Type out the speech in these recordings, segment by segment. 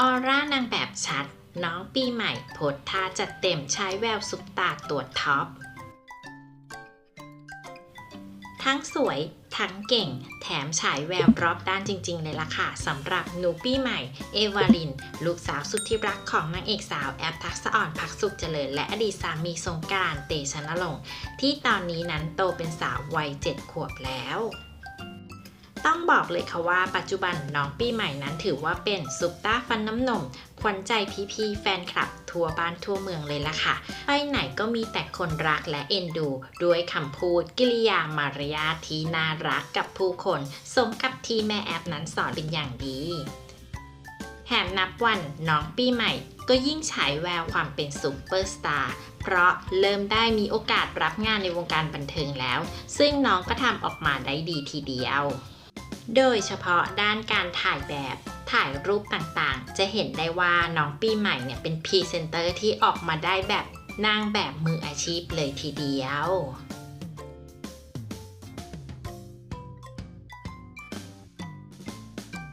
ออร่านางแบบชัด น้องปีใหม่โพสท่าจัดเต็มใช้แววซุปตาตัวท็อป ทั้งสวย ทั้งเก่ง แถมฉายแววรอบด้านจริง ๆ เลยล่ะค่ะสำหรับหนูปีใหม่ เอวาลิน ลูกสาวสุดที่รักของนางเอกสาวแอปทักษะอ่อนพักสุขเจริญ และอดีตสามีสงการเตชะนรงค์ที่ตอนนี้นั้นโตเป็นสาววัยเจ็ดขวบแล้ว ต้องบอกเลยค่ะว่าปัจจุบันน้องปีใหม่นั้นถือว่าเป็นซุปตาฟันน้ำนมขวัญใจพี่ๆแฟนคลับ ทั่วบ้านทั่วเมืองเลยล่ะค่ะ ไปไหนก็มีแต่คนรักและเอ็นดู ด้วยคำพูดกิริยามารยาทที่น่ารักกับผู้คน สมกับที่แม่แอปนั้นสอนเป็นอย่างดีแถมนับวันน้องปีใหม่ก็ยิ่งฉายแววความเป็นซุปเปอร์สตาร์ เพราะเริ่มได้มีโอกาสรับงานในวงการบันเทิงแล้ว ซึ่งน้องก็ทำออกมาได้ดีทีเดียว โดยเฉพาะด้านการถ่ายแบบถ่ายรูปต่างๆ จะเห็นได้ว่าน้องปีใหม่เนี่ยเป็นพรีเซนเตอร์ที่ออกมาได้แบบนางแบบมืออาชีพเลยทีเดียว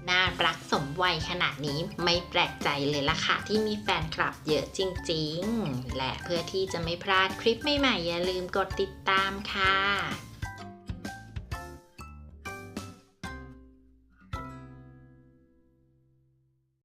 น่ารักสมวัยขนาดนี้ไม่แปลกใจเลยล่ะค่ะ ที่มีแฟนคลับเยอะจริง ๆ และเพื่อที่จะไม่พลาดคลิปใหม่ๆอย่าลืมกดติดตามค่ะ